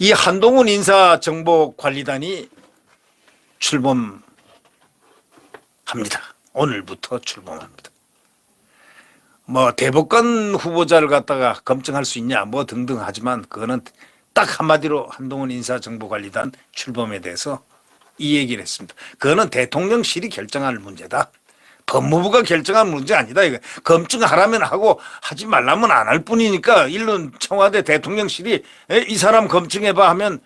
이 한동훈 인사정보관리단이 출범합니다. 오늘부터 출범합니다. 뭐 대법관 후보자를 갖다가 검증할 수 있냐 뭐 등등 하지만 그거는 딱 한마디로 한동훈 인사정보관리단 출범에 대해서 이 얘기를 했습니다. 그거는 대통령실이 결정할 문제다. 법무부가 결정한 문제 아니다. 이거 검증하라면 하고 하지 말라면 안 할 뿐이니까 일론 청와대 대통령실이 에, 이 사람 검증해봐 하면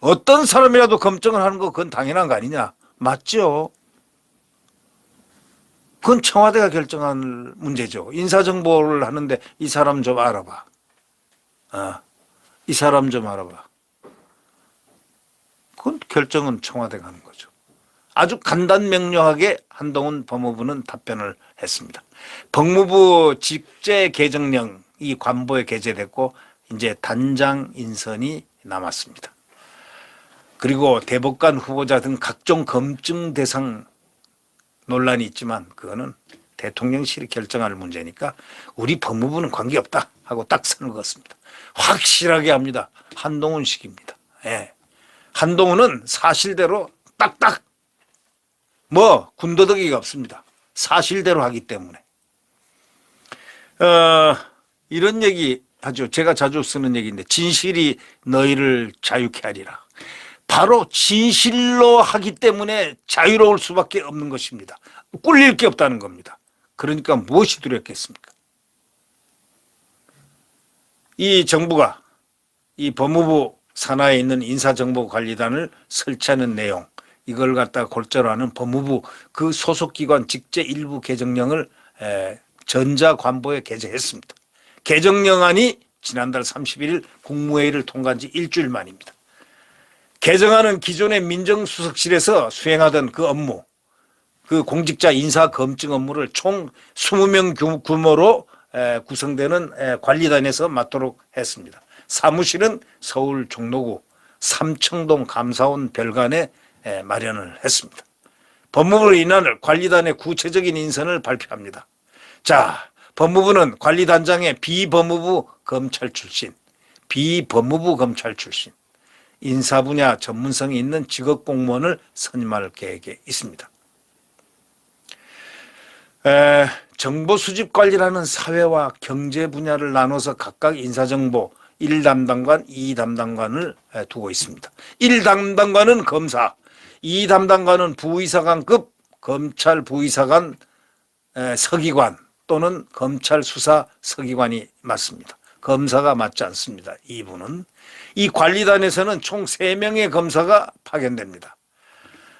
어떤 사람이라도 검증을 하는 거 그건 당연한 거 아니냐. 맞죠? 그건 청와대가 결정할 문제죠. 인사정보를 하는데 이 사람 좀 알아봐. 어, 이 사람 좀 알아봐. 그건 결정은 청와대가 하는 거죠. 아주 간단명료하게 한동훈 법무부는 답변을 했습니다. 법무부 직제 개정령 이 관보에 게재됐고 이제 단장 인선이 남았습니다. 그리고 대법관 후보자 등 각종 검증 대상 논란이 있지만 그거는 대통령실이 결정할 문제니까 우리 법무부는 관계없다 하고 딱 선을 그었습니다. 확실하게 합니다. 한동훈식입니다. 예. 한동훈은 사실대로 딱딱 뭐 군더더기가 없습니다. 사실대로 하기 때문에. 어, 이런 얘기 하죠. 제가 자주 쓰는 얘기인데 진실이 너희를 자유케 하리라. 바로 진실로 하기 때문에 자유로울 수밖에 없는 것입니다. 꿀릴 게 없다는 겁니다. 그러니까 무엇이 두렵겠습니까? 이 정부가 이 법무부 산하에 있는 인사정보관리단을 설치하는 내용 이걸 갖다가 골자로 하는 법무부 그 소속기관 직제 일부 개정령을 에, 전자관보에 게재했습니다. 개정령안이 지난달 31일 국무회의를 통과한 지 일주일 만입니다. 개정안은 기존의 민정수석실에서 수행하던 그 업무, 그 공직자 인사 검증 업무를 총 20명 규모로 에, 구성되는 에, 관리단에서 맡도록 했습니다. 사무실은 서울 종로구 삼청동 감사원 별관에 에, 마련을 했습니다. 법무부로 인한 관리단의 구체적인 인선을 발표합니다. 자, 법무부는 관리단장의 비법무부 검찰 출신, 비법무부 검찰 출신, 인사 분야 전문성이 있는 직업 공무원을 선임할 계획에 있습니다. 에, 정보 수집 관리라는 사회와 경제 분야를 나눠서 각각 인사정보 1담당관, 2담당관을 두고 있습니다. 1담당관은 검사, 2담당관은 부의사관급 검찰 부의사관 에, 서기관 또는 검찰 수사 서기관이 맞습니다. 검사가 맞지 않습니다. 이분은 이 관리단에서는 총 3명의 검사가 파견됩니다.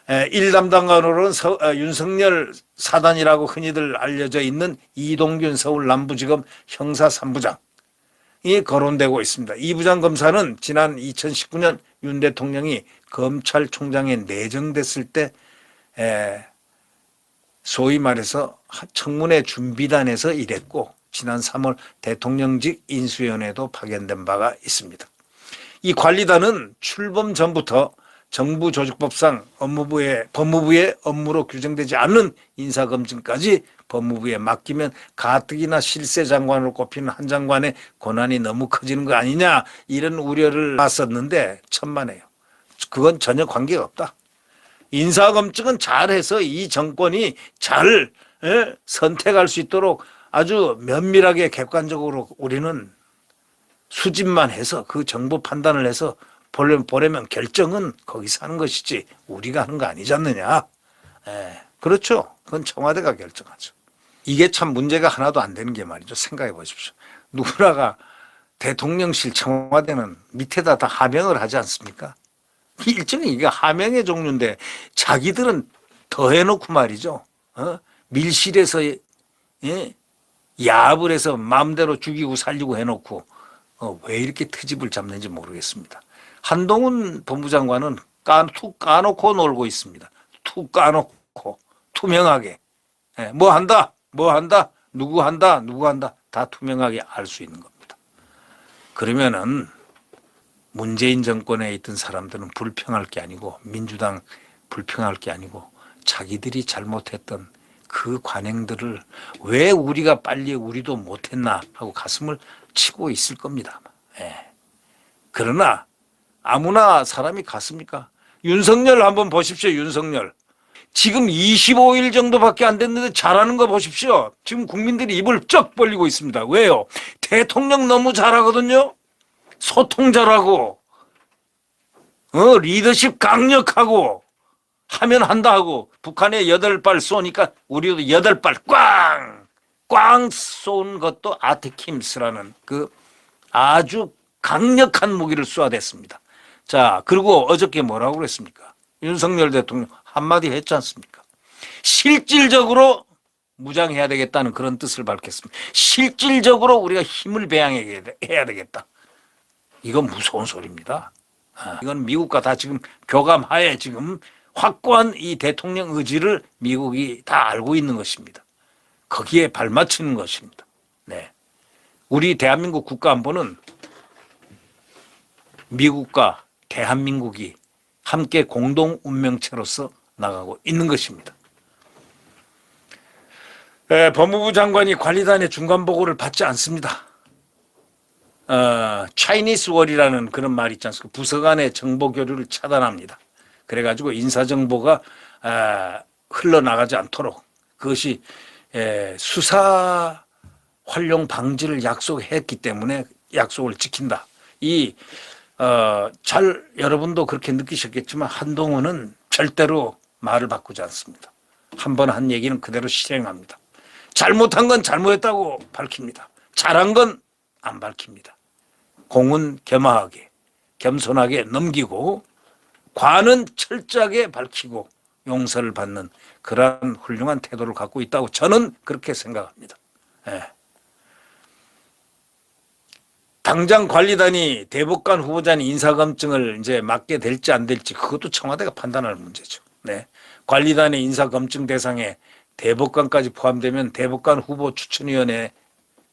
1담당관으로는 서, 어, 윤석열 사단이라고 흔히들 알려져 있는 이동균 서울 남부지검 형사 3부장 이 거론되고 있습니다. 이 부장 검사는 지난 2019년 윤 대통령이 검찰총장에 내정됐을 때 에, 소위 말해서 청문회 준비단에서 일했고 지난 3월 대통령직 인수위원회도 파견된 바가 있습니다. 이 관리단은 출범 전부터 정부 조직법상 업무부의 법무부의 업무로 규정되지 않는 인사 검증까지 법무부에 맡기면 가뜩이나 실세 장관으로 꼽히는 한 장관의 권한이 너무 커지는 거 아니냐 이런 우려를 봤었는데 천만에요. 그건 전혀 관계가 없다. 인사검증은 잘해서 이 정권이 잘 예, 선택할 수 있도록 아주 면밀하게 객관적으로 우리는 수집만 해서 그 정보 판단을 해서 보려면, 보려면 결정은 거기서 하는 것이지 우리가 하는 거 아니지 않느냐. 예, 그렇죠. 그건 청와대가 결정하죠. 이게 참 문제가 하나도 안 되는 게 말이죠. 생각해 보십시오. 누구나가 대통령실 청와대는 밑에다 다 하명을 하지 않습니까? 일종의 이게 하명의 종류인데 자기들은 더 해놓고 말이죠. 어? 밀실에서 예? 야합을 해서 마음대로 죽이고 살리고 해놓고 어, 왜 이렇게 트집을 잡는지 모르겠습니다. 한동훈 법무장관은 까, 툭 까놓고 놀고 있습니다. 툭 까놓고 투명하게 예, 뭐 한다 뭐 한다 누구 한다 누구 한다 다 투명하게 알 수 있는 겁니다. 그러면은 문재인 정권에 있던 사람들은 불평할 게 아니고 민주당 불평할 게 아니고 자기들이 잘못했던 그 관행들을 왜 우리가 빨리 우리도 못했나 하고 가슴을 치고 있을 겁니다. 예. 그러나 아무나 사람이 같습니까? 윤석열 한번 보십시오. 윤석열. 지금 25일 정도밖에 안 됐는데 잘하는 거 보십시오. 지금 국민들이 입을 쩍 벌리고 있습니다. 왜요? 대통령 너무 잘하거든요. 소통 잘하고, 어, 리더십 강력하고, 하면 한다 하고, 북한에 여덟 발 쏘니까 우리도 여덟 발 꽝! 꽝 쏜 것도 아테킴스라는 그 아주 강력한 무기를 쏘아댔습니다. 자, 그리고 어저께 뭐라고 그랬습니까? 윤석열 대통령 한마디 했지 않습니까? 실질적으로 무장해야 되겠다는 그런 뜻을 밝혔습니다. 실질적으로 우리가 힘을 배양해야 되겠다. 이건 무서운 소리입니다. 아, 이건 미국과 다 지금 교감하에 지금 확고한 이 대통령 의지를 미국이 다 알고 있는 것입니다. 거기에 발맞추는 것입니다. 네. 우리 대한민국 국가안보는 미국과 대한민국이 함께 공동 운명체로서 나가고 있는 것입니다. 에, 법무부 장관이 관리단의 중간 보고를 받지 않습니다. 어, 차이니스 월이라는 그런 말이 있지 않습니까? 부서 간의 정보 교류를 차단합니다. 그래가지고 인사 정보가 아, 흘러나가지 않도록 그것이 에, 수사 활용 방지를 약속했기 때문에 약속을 지킨다. 이 어, 잘 여러분도 그렇게 느끼셨겠지만 한동훈은 절대로 말을 바꾸지 않습니다. 한 번한 얘기는 그대로 실행합니다. 잘못한 건 잘못했다고 밝힙니다. 잘한 건 안 밝힙니다. 공은 겸허하게 겸손하게 넘기고 관은 철저하게 밝히고 용서를 받는 그러한 훌륭한 태도를 갖고 있다고 저는 그렇게 생각합니다. 예. 당장 관리단이 대법관 후보자는 인사검증을 이제 맡게 될지 안 될지 그것도 청와대가 판단할 문제죠. 네. 관리단의 인사검증 대상에 대법관까지 포함되면 대법관 후보 추천위원회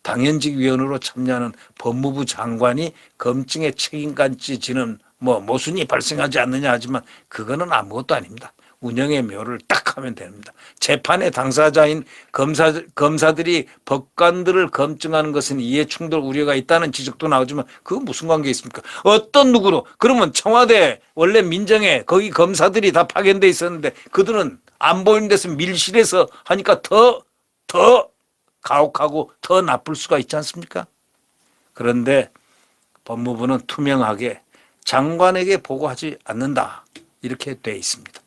당연직 위원으로 참여하는 법무부 장관이 검증의 책임까지 지는 뭐 모순이 발생하지 않느냐 하지만 그거는 아무것도 아닙니다. 운영의 묘를 딱 하면 됩니다. 재판의 당사자인 검사, 검사들이 법관들을 검증하는 것은 이해 충돌 우려가 있다는 지적도 나오지만 그거 무슨 관계 있습니까? 어떤 누구로? 그러면 청와대 원래 민정에 거기 검사들이 다 파견돼 있었는데 그들은 안 보이는 데서 밀실에서 하니까 더, 더 가혹하고 더 나쁠 수가 있지 않습니까? 그런데 법무부는 투명하게 장관에게 보고하지 않는다. 이렇게 돼 있습니다.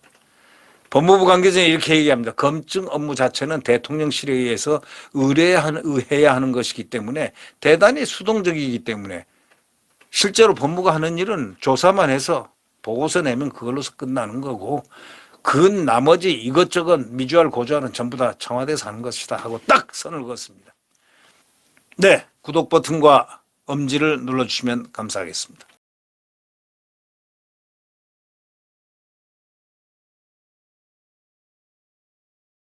법무부 관계자는 이렇게 얘기합니다. 검증 업무 자체는 대통령실에 의해서 의뢰해야 하는, 것이기 때문에 대단히 수동적이기 때문에 실제로 법무가 하는 일은 조사만 해서 보고서 내면 그걸로서 끝나는 거고 그 나머지 이것저것 미주알 고주알은 전부 다 청와대에서 하는 것이다 하고 딱 선을 그었습니다. 네, 구독 버튼과 엄지를 눌러주시면 감사하겠습니다.